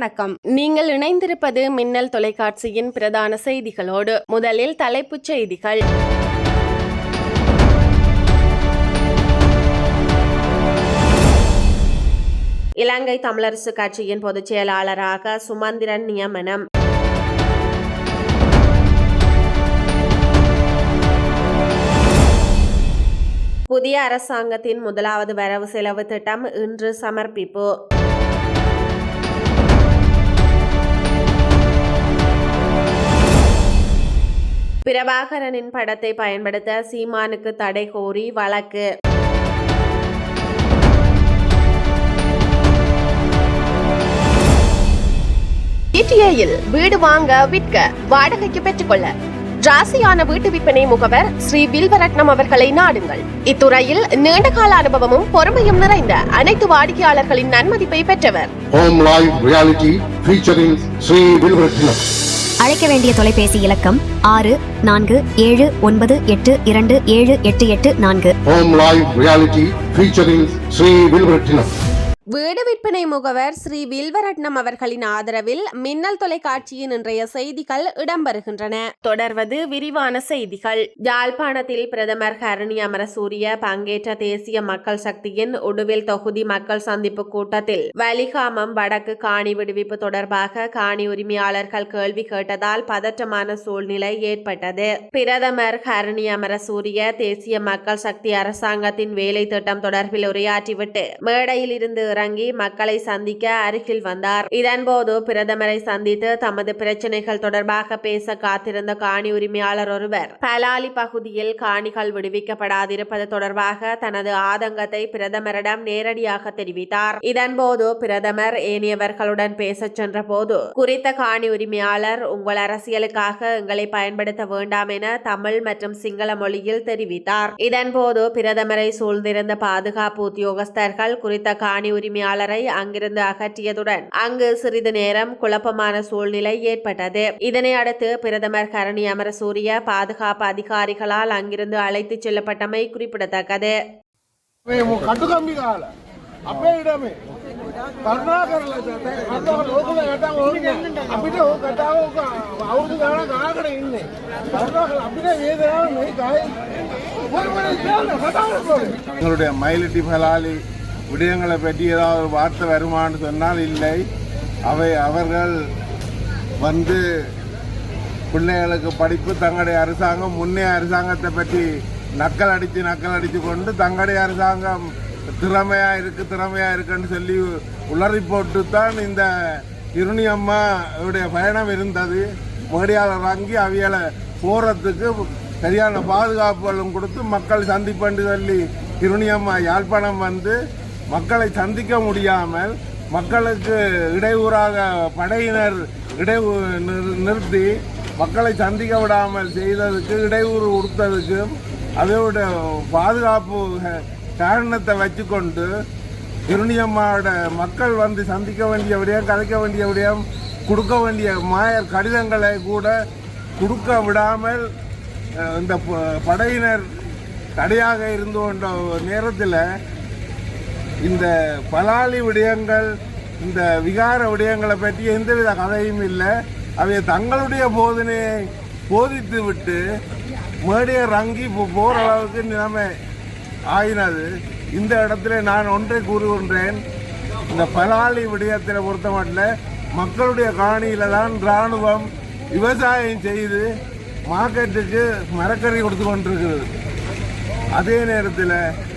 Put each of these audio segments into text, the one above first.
வணக்கம். நீங்கள் இணைந்திருப்பது மின்னல் தொலைக்காட்சியின் பிரதான செய்திகளோடு முதலில் தலைப்புச் செய்திகள். இலங்கை தமிழரசு கட்சியின் பொதுச் செயலாளராக சுமந்திரன் நியமனம். புதிய அரசாங்கத்தின் முதலாவது வரவு செலவு திட்டம் இன்று சமர்ப்பிப்பு. பிரபாகரனின் படத்தை பயன்படுத்த சீமானுக்கு தடை கோரி வழக்கு. இடிஏயில் வீடு வாங்க விற்க வாடகைக்கு பெற்றுக்கொள்ள. ராசியான வீட்டு விற்பனை முகவர் ஸ்ரீ வில்வரட்னம் அவர்களை நாடுங்கள். இத்துறையில் நீண்டகால அனுபவமும் பொறுமையும் நிறைந்த அனைத்து வாடிக்கையாளர்களின் நன்மதிப்பை பெற்றவர். Home Live Reality featuring Sri Vilvaratnam. அழைக்க வேண்டிய தொலைபேசி இலக்கம் ஆறு நான்கு ஏழு ஒன்பது எட்டு இரண்டு ஏழு எட்டு எட்டு நான்கு. Home Live வீடு விற்பனை முகவர் ஸ்ரீ வில்வரட்னம் அவர்களின் ஆதரவில் மின்னல் தொலைக்காட்சியின் இன்றைய செய்திகள் இடம்பெறுகின்றன. தொடர்வது விரிவான செய்திகள். யாழ்ப்பாணத்தில் பிரதமர் ஹரணி அமரசூரிய பங்கேற்ற தேசிய மக்கள் சக்தியின் உடுவில் தொகுதி மக்கள் சந்திப்பு கூட்டத்தில் வலிகாமம் வடக்கு காணி விடுவிப்பு தொடர்பாக காணி உரிமையாளர்கள் கேள்வி கேட்டதால் பதற்றமான சூழ்நிலை ஏற்பட்டது. பிரதமர் ஹரணி அமரசூரிய தேசிய மக்கள் சக்தி அரசாங்கத்தின் வேலை திட்டம் தொடர்பில் உரையாற்றிவிட்டு மேடையில் இருந்து இறங்கி மக்களை சந்திக்க அருகில் வந்தார். இதன்போது பிரதமரை சந்தித்து தமது பிரச்சனைகள் தொடர்பாக பேச காத்திருந்த காணி உரிமையாளர் ஒருவர் பலாலி பகுதியில் காணிகள் விடுவிக்கப்படாதிருப்பது தொடர்பாக தனது ஆதங்கத்தை பிரதமரிடம் நேரடியாக தெரிவித்தார். இதன்போது பிரதமர் ஏனியவர்களுடன் பேசச் சென்ற போது குறித்த காணி உரிமையாளர் உங்கள் அரசியலுக்காக எங்களை பயன்படுத்த வேண்டாம் என தமிழ் மற்றும் சிங்கள மொழியில் தெரிவித்தார். இதன்போது பிரதமரை சூழ்ந்திருந்த பாதுகாப்பு உத்தியோகஸ்தர்கள் குறித்த காணி உரிமை உரிமையாளரை அங்கிருந்து அகற்றியதுடன் அங்கு சிறிது நேரம் குழப்பமான சூழ்நிலை ஏற்பட்டது. இதனை அடுத்து பிரதமர் கரணி அமரசூரிய பாதுகாப்பு அதிகாரிகளால் அங்கிருந்து அழைத்துச் செல்லப்பட்டமை குறிப்பிடத்தக்கது. எங்களுடைய மயிலிட்டி மலாலி விடயங்களை பற்றி ஏதாவது ஒரு வார்த்தை வருமான்னு சொன்னால் இல்லை. அவை அவர்கள் வந்து பிள்ளைகளுக்கு படிப்பு தங்களுடைய அரசாங்கம் முன்னே அரசாங்கத்தை பற்றி நக்கல் அடித்து நக்கல் அடித்து கொண்டு தங்களுடைய அரசாங்கம் திறமையாக இருக்குது திறமையாக இருக்குன்னு சொல்லி உளறி போட்டு தான் இந்த இருணி அம்மாவுடைய பயணம் இருந்தது. மேடியாளர் வாங்கி அவியலை போகிறதுக்கு சரியான பாதுகாப்புகளும் கொடுத்து மக்கள் சந்திப்பண்டு சொல்லி இருணியம்மா யாழ்ப்பாணம் வந்து மக்களை சந்திக்க முடியாமல் மக்களுக்கு இடையூறாக படையினர் இடையூ நிறு- நிறுத்தி மக்களை சந்திக்க விடாமல் செய்ததுக்கு இடையூறு கொடுத்ததுக்கு அதோட பாதுகாப்பு காரணத்தை வச்சுக்கொண்டு இருணியம்மாவோட மக்கள் வந்து சந்திக்க வேண்டிய விடயம் கதைக்க வேண்டிய விடயம் கொடுக்க வேண்டிய மாயர் கடிதங்களை கூட கொடுக்க விடாமல் இந்த படையினர் தடையாக இருந்து கொண்ட நேரத்தில் இந்த பலாலி விடயங்கள் இந்த விகார விடயங்களை பற்றி எந்தவித கதையும் இல்லை. அவை தங்களுடைய போதனையை போதித்து விட்டு மேடையை ரங்கி போ- அளவுக்கு நிலைமை ஆயினது. இந்த இடத்துல நான் ஒன்றை கூறுகின்றேன். இந்த பலாலி விடயத்தில் பொறுத்த மட்டும் மக்களுடைய காணியில் தான் இராணுவம் விவசாயம் செய்து மார்க்கெட்டுக்கு மரக்கறி கொடுத்து கொண்டிருக்கிறது. அதே நேரத்தில்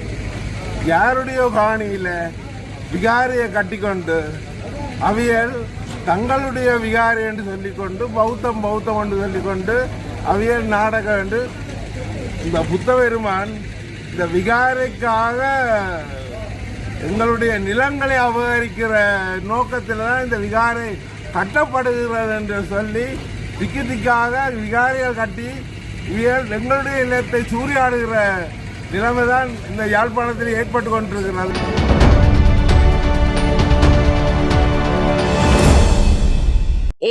யாருடைய காணியில விகாரியை கட்டிக்கொண்டு அவியல் தங்களுடைய விகாரி என்று சொல்லிக்கொண்டு பௌத்தம் பௌத்தம் என்று சொல்லிக்கொண்டு அவியல் நாடகம் என்று இந்த புத்த பெருமான் இந்த விகாரைக்காக எங்களுடைய நிலங்களை அபகரிக்கிற நோக்கத்தில் தான் இந்த விகாரை கட்டப்படுகிறது என்று சொல்லி திக்கு திக்காக விகாரிகள் கட்டி இவியல் எங்களுடைய நிலத்தை சூறையாடுகிற நிலைமை தான் இந்த யாழ்ப்பாணத்தில் ஏற்பட்டு கொண்டிருக்கிறது.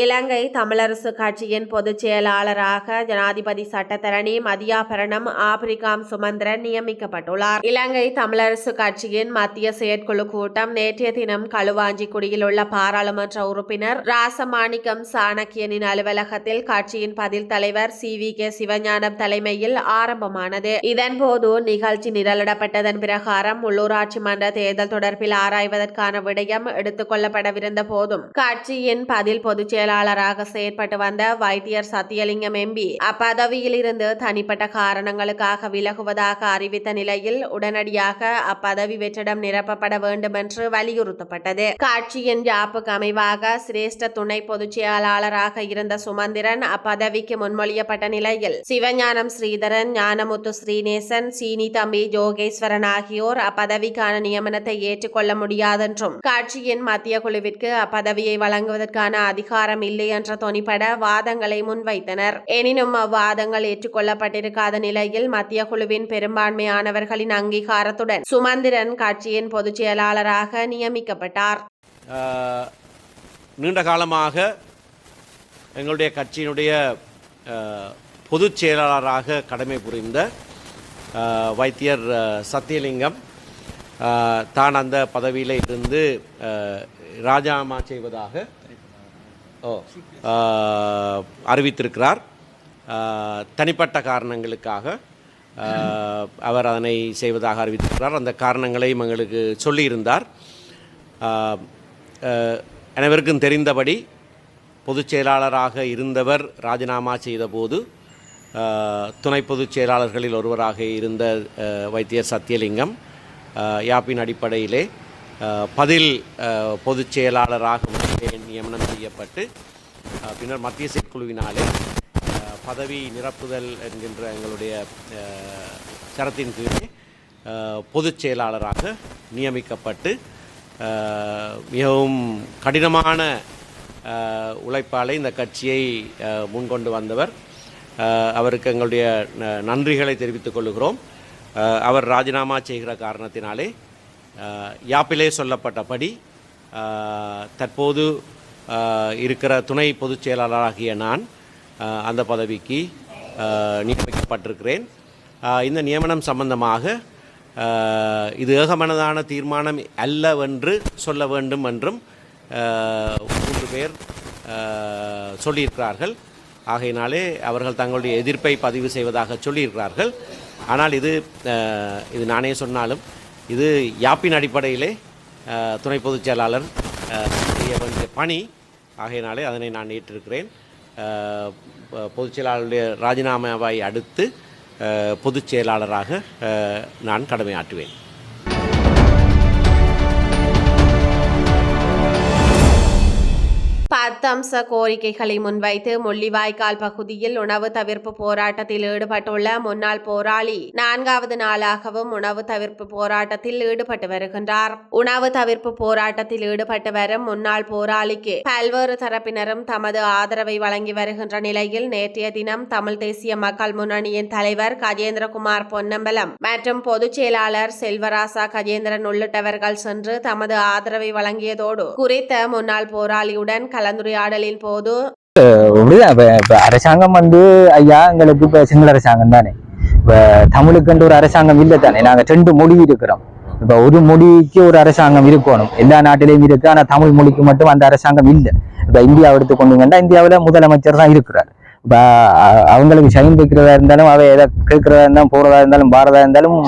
இலங்கை தமிழரசு கட்சியின் பொதுச் செயலாளராக ஜனாதிபதி சட்டத்தரணி மதியாபரணம் ஆபிரிகாம் சுமந்திரன் நியமிக்கப்பட்டுள்ளார். இலங்கை தமிழரசு கட்சியின் மத்திய செயற்குழு கூட்டம் நேற்றைய தினம் களுவாஞ்சிக்குடியில் உள்ள பாராளுமன்ற உறுப்பினர் ராசமாணிக்கம் சாணக்கியனின் அலுவலகத்தில் கட்சியின் பதில் தலைவர் சி வி கே சிவஞானம் தலைமையில் ஆரம்பமானது. இதன்போது நிகழ்ச்சி நிரலிடப்பட்டதன் பிரகாரம் உள்ளூராட்சி மன்ற தேர்தல் தொடர்பில் ஆராய்வதற்கான விடயம் எடுத்துக் கொள்ளப்படவிருந்த போதும் கட்சியின் பதில் பொதுச் செயலாளராக செயற்பட்டு வந்த வைத்தியர் சத்தியலிங்கம் எம்பி அப்பதவியில் இருந்து தனிப்பட்ட காரணங்களுக்காக விலகுவதாக அறிவித்த நிலையில் உடனடியாக அப்பதவி வெற்றிடம் நிரப்பப்பட வேண்டும் என்று வலியுறுத்தப்பட்டது. கட்சியின் யாப்புக்கு அமைவாக சிரேஷ்ட துணை பொதுச் செயலாளராக இருந்த சுமந்திரன் அப்பதவிக்கு முன்மொழியப்பட்ட நிலையில் சிவஞானம் ஸ்ரீதரன் ஞானமுத்து ஸ்ரீநேசன் சீனி தம்பி ஜோகேஸ்வரன் ஆகியோர் அப்பதவிக்கான நியமனத்தை ஏற்றுக்கொள்ள முடியாதென்றும் கட்சியின் மத்திய குழுவிற்கு அப்பதவியை வழங்குவதற்கான அதிகாரம் இல்லை என்ற தொனிப்பட வாதங்களை முன்வைத்தனர். எனினும் அவ்வாதங்கள் ஏற்றுக்கொள்ளப்பட்டிருக்காத நிலையில் மத்திய குழுவின் பெரும்பான்மையானவர்களின் அங்கீகாரத்துடன் சுமந்திரன் கட்சியின் பொதுச் செயலாளராக நியமிக்கப்பட்டார். நீண்ட காலமாக எங்களுடைய கட்சியினுடைய பொதுச் செயலாளராக கடமை புரிந்த வைத்தியர் சத்தியலிங்கம் தான் அந்த பதவியில் இருந்து ராஜினாமா செய்வதாக அறிவித்திருக்கிறார். தனிப்பட்ட காரணங்களுக்காக அவர் அதனை செய்வதாக அறிவித்திருக்கிறார். அந்த காரணங்களையும் எங்களுக்கு சொல்லியிருந்தார். அனைவருக்கும் தெரிந்தபடி பொதுச் செயலாளராக இருந்தவர் ராஜினாமா செய்தபோது துணை பொதுச் செயலாளர்களில் ஒருவராக இருந்த வைத்தியர் சத்தியலிங்கம் யாப்பின் அடிப்படையிலே பதில் பொதுச் செயலாளராக நியமனம் செய்யப்பட்டு பின்னர் மத்திய செயற்குழுவினாலே பதவி நிரப்புதல் என்கின்ற எங்களுடைய சரத்தின் கீழே பொதுச் செயலாளராக நியமிக்கப்பட்டு மிகவும் கடினமான உழைப்பாலே இந்த கட்சியை முன்கொண்டு வந்தவர். அவருக்கு எங்களுடைய ந- நன்றிகளை தெரிவித்துக் கொள்கிறோம். அவர் ராஜினாமா செய்கிற காரணத்தினாலே யாப்பிலே சொல்லப்பட்டபடி தற்போது இருக்கிற துணை பொதுச் செயலாளராகிய நான் அந்த பதவிக்கு நியமிக்கப்பட்டிருக்கிறேன். இந்த நியமனம் சம்பந்தமாக இது ஏகமனதான தீர்மானம் அல்லவென்று சொல்ல வேண்டும் என்றும் மூன்று பேர் சொல்லியிருக்கிறார்கள். ஆகையினாலே அவர்கள் தங்களுடைய எதிர்ப்பை பதிவு செய்வதாக சொல்லியிருக்கிறார்கள். ஆனால் இது இது நானே சொன்னாலும் இது யாப்பின் அடிப்படையிலே துணை பொதுச் செயலாளர் செய்ய வேண்டிய பணி ஆகையினாலே அதனை நான் ஏற்றிருக்கிறேன். பொதுச் செயலாளருடைய ராஜினாமாவை அடுத்து பொதுச் செயலாளராக நான் கடமையாற்றுவேன். பத்து அம்ச கோரிக்கைகளை முன்வைத்து முள்ளிவாய்க்கால் பகுதியில் உணவு தவிர்ப்பு போராட்டத்தில் ஈடுபட்டுள்ள முன்னாள் போராளி நான்காவது நாளாகவும் உணவு தவிர்ப்பு போராட்டத்தில் ஈடுபட்டு வருகின்றார். உணவு தவிர்ப்பு போராட்டத்தில் ஈடுபட்டு வரும் முன்னாள் போராளிக்கு பல்வேறு தரப்பினரும் தமது ஆதரவை வழங்கி வருகின்ற நிலையில் நேற்றைய தினம் தமிழ் தேசிய மக்கள் முன்னணியின் தலைவர் கஜேந்திரகுமார் பொன்னம்பலம் மற்றும் பொதுச் செயலாளர் செல்வராசா கஜேந்திரன் உள்ளிட்டவர்கள் சென்று தமது ஆதரவை வழங்கியதோடு குறித்த முன்னாள் போராளியுடன் கலந்துரையாடலின் போது? அரசாங்கம் வந்து ஐயா எங்களுக்கு இப்ப சிங்கள அரசாங்கம் தானே. இப்ப தமிழுக்குன்ற ஒரு அரசாங்கம் இல்லை தானே. நாங்க ரெண்டு மொழி இருக்கிறோம். இப்ப ஒரு மொழிக்கு ஒரு அரசாங்கம் இருக்கணும். எல்லா நாட்டிலையும் இருக்கு. ஆனா தமிழ் மொழிக்கு மட்டும் அந்த அரசாங்கம் இல்லை. இப்ப இந்தியாவை எடுத்துக்கொண்டீங்கன்னா இந்தியாவுல முதலமைச்சர் தான் இருக்கிறார். இப்ப அவங்களுக்கு சைன் வைக்கிறதா இருந்தாலும் அவ எதை கேட்கிறதா இருந்தாலும் போறதா இருந்தாலும் பாரதா இருந்தாலும்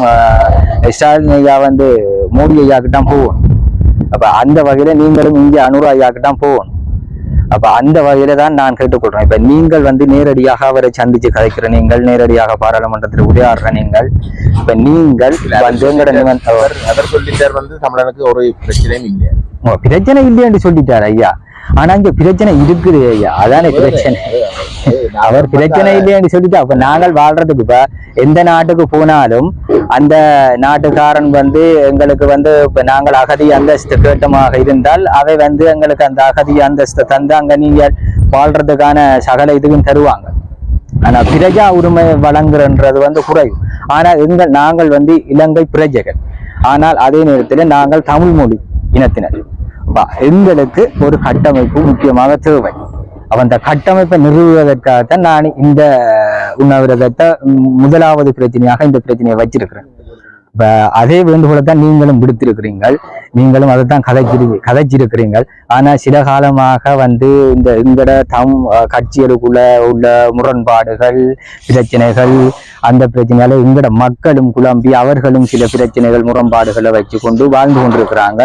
ஸ்டாலின் ஐயா வந்து மோடி ஐயாக்கு தான் போகணும். அப்ப அந்த வகையில நீங்களும் இங்கே அனுரா ஐயாக்கு தான் போகணும். அப்ப அந்த வகையில தான் நான் கேட்டுக்கொள்றேன். இப்ப நீங்கள் வந்து நேரடியாக அவரை சந்திச்சு கதைக்கிற நீங்கள் நேரடியாக பாராளுமன்றத்தில் உரையாடுற நீங்கள் இப்ப நீங்கள் அவர் சொல்லிட்டார் வந்து தமிழனுக்கு ஒரு பிரச்சனையும் இல்லை பிரச்சனை இல்லைன்னு சொல்லிட்டார் ஐயா. ஆனா இங்க பிரச்சனை இருக்குது ஐயா. அதானே பிரச்சனை. அவர் பிரச்சனை இல்லைன்னு சொல்லிட்டு அப்ப நாங்கள் வாழ்றதுக்கு இப்ப எந்த நாட்டுக்கு போனாலும் அந்த நாட்டுக்காரன் வந்து எங்களுக்கு வந்து இப்ப நாங்கள் அகதி அந்தஸ்து கேட்டமாக இருந்தால் அவை வந்து எங்களுக்கு அந்த அகதி அந்தஸ்து தந்து அங்க நீங்க வாழ்றதுக்கான சகல இதுவும் தருவாங்க. ஆனா பிரஜா உரிமை வழங்குறன்றது வந்து குறைவு. ஆனா எங்கள் நாங்கள் வந்து இலங்கை பிரஜைகள். ஆனால் அதே நேரத்தில் நாங்கள் தமிழ் மொழி இனத்தினர். எங்களுக்கு ஒரு கட்டமைப்பு முக்கியமாக தேவை. அந்த கட்டமைப்பை நிறுவுவதற்காகத்தான் நான் இந்த உண்ணாவிரதத்தை முதலாவது பிரச்சனையாக இந்த பிரச்சனையை வச்சிருக்கிறேன். இப்ப அதே வேண்டுகோளை தான் நீங்களும் விடுத்திருக்கிறீங்கள் நீங்களும் அதை தான் கதைச்சிரு கதைச்சிருக்கிறீங்கள் ஆனா சில காலமாக வந்து இந்த எங்கட தம் அஹ், கட்சிகளுக்குள்ள உள்ள முரண்பாடுகள் பிரச்சனைகள் அந்த பிரச்சனையால எங்கட மக்களும் குழம்பி அவர்களும் சில பிரச்சனைகள் முரண்பாடுகளை வச்சு கொண்டு வாழ்ந்து கொண்டிருக்கிறாங்க.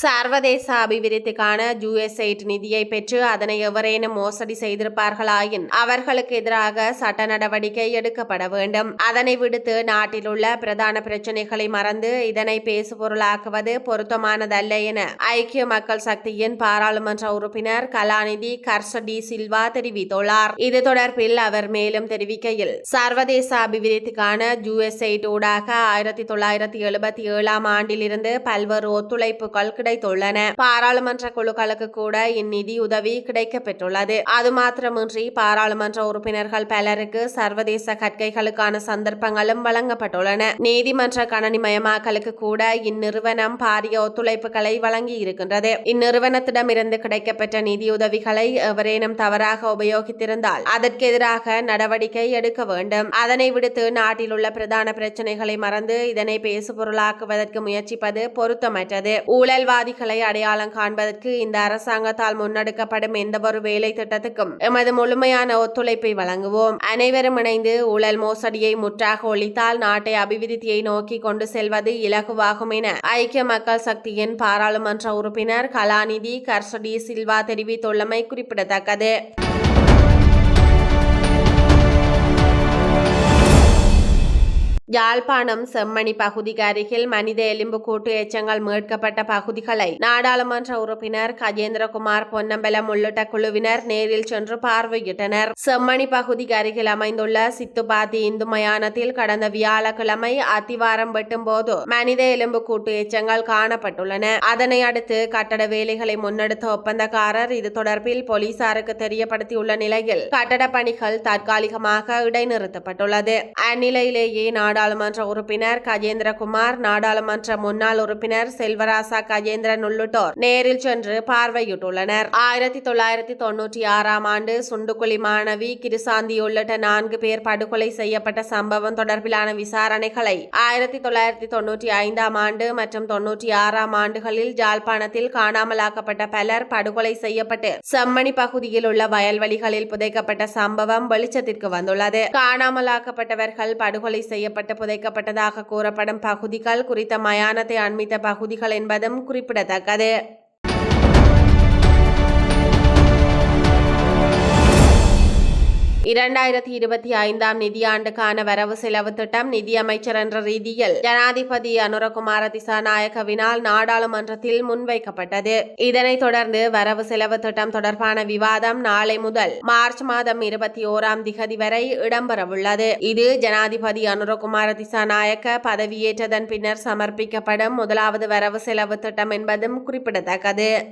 சர்வதேச அபிவிருத்திக்கான ஜூஎஸ்ஐட் நிதியை பெற்று அதனை எவரேனும் மோசடி செய்திருப்பார்களாயின் அவர்களுக்கு எதிராக சட்ட நடவடிக்கை எடுக்கப்பட வேண்டும். அதனை விடுத்து நாட்டில் உள்ள பிரதான பிரச்சனைகளை மறந்து இதனை பேசுபொருளாக்குவது பொருத்தமானதல்ல என ஐக்கிய மக்கள் சக்தியின் பாராளுமன்ற உறுப்பினர் கலாநிதி கர்சடி சில்வா தெரிவித்துள்ளார். இது தொடர்பில் அவர் மேலும் தெரிவிக்கையில் சர்வதேச அபிவிருத்திக்கான ஜூஎஸ்ஐட் ஊடாக ஆயிரத்தி தொள்ளாயிரத்தி எழுபத்தி ஏழாம் ஆண்டிலிருந்து பல்வேறு ஒத்துழைப்புகள் கிடைத்துள்ளன. பாராளுமன்ற குழுக்களுக்கு கூட இந்நிதி உதவி கிடைக்கப்பெற்றுள்ளது. அது மாத்திரமின்றி பாராளுமன்ற உறுப்பினர்கள் பலருக்கு சர்வதேச கற்கைகளுக்கான சந்தர்ப்பங்களும் வழங்கப்பட்டுள்ளன. நீதிமன்ற கணனிமயமாக்கலுக்கு கூட இந்நிறுவனம் பாரிய ஒத்துழைப்புகளை வழங்கி இருக்கின்றது இந்நிறுவனத்திடமிருந்து கிடைக்கப்பெற்ற நிதியுதவிகளை எவரேனும் தவறாக உபயோகித்திருந்தால் அதற்கு எதிராக நடவடிக்கை எடுக்க வேண்டும். அதனை விடுத்து நாட்டில் உள்ள பிரதான பிரச்சனைகளை மறந்து இதனை பேசுபொருளாக்குவதற்கு முயற்சிப்பது பொருத்தமற்றது. ஊழல்வாதிகளை அடையாளம் காண்பதற்கு இந்த அரசாங்கத்தால் முன்னெடுக்கப்படும் எந்தவொரு வேலை திட்டத்துக்கும் எமது முழுமையான ஒத்துழைப்பை வழங்குவோம். அனைவரும் இணைந்து ஊழல் மோசடியை முற்றாக ஒழித்தால் நாட்டை அபிவிருத்தியை நோக்கி கொண்டு செல்வது இலகுவாகும் என ஐக்கிய மக்கள் சக்தியின் பாராளுமன்ற உறுப்பினர் கலாநிதி கர்சடி சில்வா தெரிவித்துள்ளமை குறிப்பிடத்தக்கது. யாழ்ப்பாணம் செம்மணி பகுதிக்கு அருகில் மனித எலும்புக்கூட்டு எச்சங்கள் மீட்கப்பட்ட பகுதிகளை நாடாளுமன்ற உறுப்பினர் கஜேந்திரகுமார் பொன்னம்பலம் உள்ளிட்ட குழுவினர் நேரில் சென்று பார்வையிட்டனர். செம்மணி பகுதிக்கு அருகில் அமைந்துள்ள சித்துப்பாத்தி இந்து மயானத்தில் கடந்த வியாழக்கிழமை அத்திவாரம் வெட்டும் போது மனித எலும்புக்கூட்டு எச்சங்கள் காணப்பட்டுள்ளன. அதனை அடுத்து கட்டட வேலைகளை முன்னெடுத்த ஒப்பந்தக்காரர் இது தொடர்பில் போலீசாருக்கு தெரியப்படுத்தியுள்ள நிலையில் கட்டட பணிகள் தற்காலிகமாக இடைநிறுத்தப்பட்டுள்ளது. அந்நிலையிலேயே நாடு நாடாளுமன்ற உறுப்பினர் கஜேந்திரகுமார் நாடாளுமன்ற முன்னாள் உறுப்பினர் செல்வராசா கஜேந்திரன் உள்ளிட்டோர் நேரில் சென்று பார்வையிட்டுள்ளனர். ஆயிரத்தி தொள்ளாயிரத்தி தொன்னூற்றி ஆறாம் ஆண்டு சுண்டுக்குழி மாணவி கிருசாந்தி உள்ளிட்ட நான்கு பேர் படுகொலை செய்யப்பட்ட சம்பவம் தொடர்பிலான விசாரணைகளை ஆயிரத்தி தொள்ளாயிரத்தி தொன்னூற்றி ஐந்தாம் ஆண்டு மற்றும் தொன்னூற்றி ஆறாம் ஆண்டுகளில் ஜாழ்ப்பாணத்தில் காணாமலாக்கப்பட்ட பலர் படுகொலை செய்யப்பட்டு செம்மணி பகுதியில் உள்ள வயல்வெளிகளில் புதைக்கப்பட்ட சம்பவம் வெளிச்சத்திற்கு வந்துள்ளது. காணாமலாக்கப்பட்டவர்கள் படுகொலை செய்யப்பட்ட புதைக்கப்பட்டதாக கூறப்படும் பகுதிகள் குறித்த மயானத்தை அண்மித்த பகுதிகள் என்பதும் குறிப்பிடத்தக்கது. இரண்டாயிரத்தி இருபத்தி ஐந்தாம் நிதியாண்டுக்கான வரவு செலவு திட்டம் நிதியமைச்சர் என்ற ரீதியில் ஜனாதிபதி அனுரகுமார திசாநாயகவினால் நாடாளுமன்றத்தில் முன்வைக்கப்பட்டது. இதனைத் தொடர்ந்து வரவு செலவு திட்டம் தொடர்பான விவாதம் நாளை முதல் மார்ச் மாதம் இருபத்தி ஓராம் திகதி வரை இடம்பெறவுள்ளது. இது ஜனாதிபதி அனுரகுமார திசாநாயக்க பதவியேற்றதன் பின்னர் சமர்ப்பிக்கப்படும் முதலாவது வரவு செலவு திட்டம் என்பதும் குறிப்பிடத்தக்கது.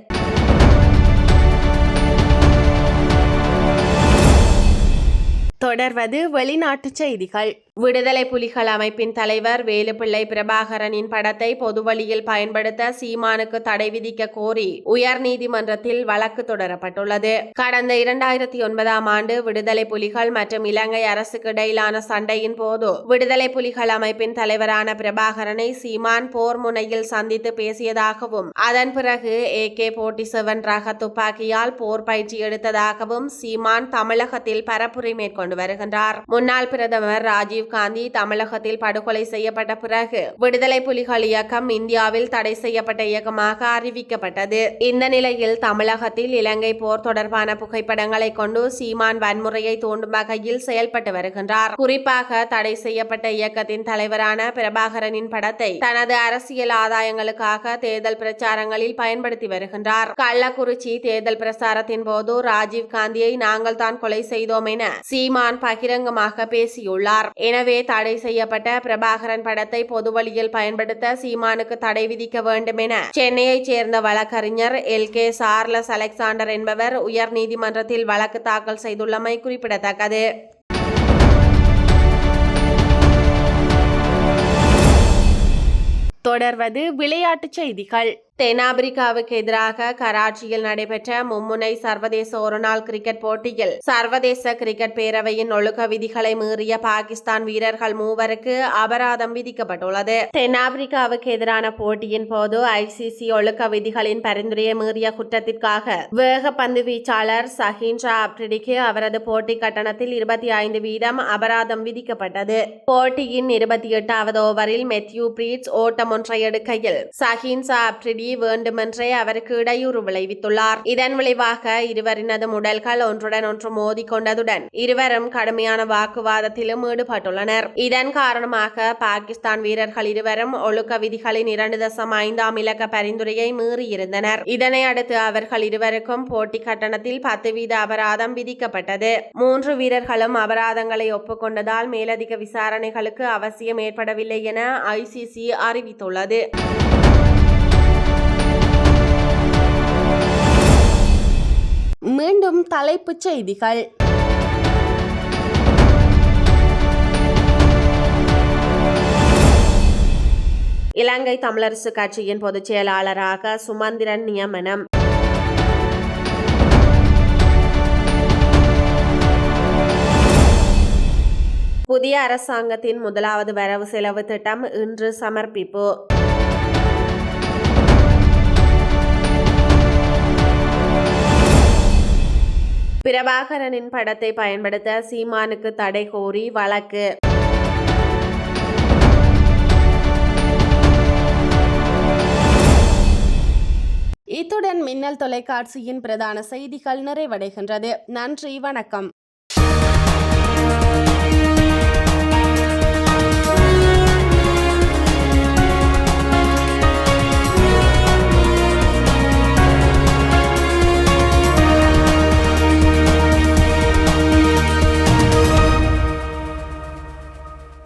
தொடர்வது வெளிநாட்டுச் செய்திகள். விடுதலை புலிகள் அமைப்பின் தலைவர் வேலுப்பிள்ளை பிரபாகரனின் படத்தை பொதுவழியில் பயன்படுத்த சீமானுக்கு தடை விதிக்க கோரி உயர்நீதிமன்றத்தில் வழக்கு தொடரப்பட்டுள்ளது. கடந்த இரண்டாயிரத்தி ஒன்பதாம் ஆண்டு விடுதலை புலிகள் மற்றும் இலங்கை அரசுக்கு இடையிலான சண்டையின் போது விடுதலை புலிகள் அமைப்பின் தலைவரான பிரபாகரனை சீமான் போர் முனையில் சந்தித்து பேசியதாகவும் அதன் பிறகு ஏ கே போர்ட்டி செவன் ரக துப்பாக்கியால் போர் பயிற்சி எடுத்ததாகவும் சீமான் தமிழகத்தில் பரப்புரை மேற்கொண்டு வருகின்றார். முன்னாள் பிரதமர் ராஜீவ் காந்தி தமிழகத்தில் படுகொலை செய்யப்பட்ட பிறகு விடுதலை புலிகள் இயக்கம் இந்தியாவில் தடை செய்யப்பட்ட இயக்கமாக அறிவிக்கப்பட்டது. இந்த நிலையில் தமிழகத்தில் இலங்கை போர் தொடர்பான புகைப்படங்களை கொண்டு சீமான் வன்முறையை தூண்டும் வகையில் செயல்பட்டு வருகின்றார். குறிப்பாக தடை செய்யப்பட்ட இயக்கத்தின் தலைவரான பிரபாகரனின் படத்தை தனது அரசியல் ஆதாயங்களுக்காக தேர்தல் பிரச்சாரங்களில் பயன்படுத்தி வருகின்றார். கள்ளக்குறிச்சி தேர்தல் பிரசாரத்தின் போது ராஜீவ் காந்தியை நாங்கள் தான் கொலை செய்தோம் என சீமான் பகிரங்கமாக பேசியுள்ளார். என எனவே தடை செய்யப்பட்ட பிரபாகரன் படத்தை பொதுவழியில் பயன்படுத்த சீமானுக்கு தடை விதிக்க வேண்டும் என சென்னையைச் சேர்ந்த வழக்கறிஞர் எல். கே. சார்லஸ் அலெக்சாண்டர் என்பவர் உயர்நீதிமன்றத்தில் வழக்கு தாக்கல் செய்துள்ளமை குறிப்பிடத்தக்கது. தொடர்வது விளையாட்டுச் செய்திகள். தென்னாப்பிரிக்காவுக்கு எதிராக கராச்சியில் நடைபெற்ற மும்முனை சர்வதேச ஒருநாள் கிரிக்கெட் போட்டியில் சர்வதேச கிரிக்கெட் பேரவையின் ஒழுக்க விதிகளை மீறிய பாகிஸ்தான் வீரர்கள் மூவருக்கு அபராதம் விதிக்கப்பட்டுள்ளது. தென்னாப்பிரிக்காவுக்கு எதிரான போட்டியின் போது ஐசிசி ஒழுக்க விதிகளின் பரிந்துரையை மீறிய குற்றத்திற்காக வேகப்பந்து வீச்சாளர் சஹின்ஷா அப்ரிடிக்கு அவரது போட்டி கட்டணத்தில் இருபத்தி ஐந்து வீதம் அபராதம் விதிக்கப்பட்டது. போட்டியின் இருபத்தி எட்டாவது ஓவரில் மெத்யூ பிரீட்ஸ் ஓட்டம் ஒன்றை எடுக்கையில் சஹின்ஷா அப்ரிடி வேண்டுமென்றே அவருக்கு இடையூறு விளைவித்துள்ளார். இதன் விளைவாக இருவரினது உடல்கள் ஒன்றுடன் ஒன்று மோதிக்கொண்டதுடன் இருவரும் கடுமையான வாக்குவாதத்திலும் ஈடுபட்டுள்ளனர். இதன் காரணமாக பாகிஸ்தான் வீரர்கள் இருவரும் ஒழுக்க விதிகளின் இரண்டு தசம் ஐந்தாம் இலக்க பரிந்துரையை மீறியிருந்தனர். இதனை அடுத்து அவர்கள் இருவருக்கும் போட்டி கட்டணத்தில் பத்து வீத அபராதம் விதிக்கப்பட்டது. மூன்று வீரர்களும் அபராதங்களை ஒப்புக்கொண்டதால் மேலதிக விசாரணைகளுக்கு அவசியம் ஏற்படவில்லை என ஐசிசி அறிவித்துள்ளது. மீண்டும் தலைப்புச் செய்திகள். இலங்கை தமிழரசு கட்சியின் பொதுச் செயலாளராக சுமந்திரன் நியமனம். புதிய அரசாங்கத்தின் முதலாவது வரவு செலவு திட்டம் இன்று சமர்ப்பிப்பு. பிரபாகரனின் படத்தை பயன்படுத்த சீமானுக்கு தடை கோரி வழக்கு. இத்துடன் மின்னல் தொலைக்காட்சியின் பிரதான செய்திகள் நிறைவடைகின்றது. நன்றி வணக்கம்.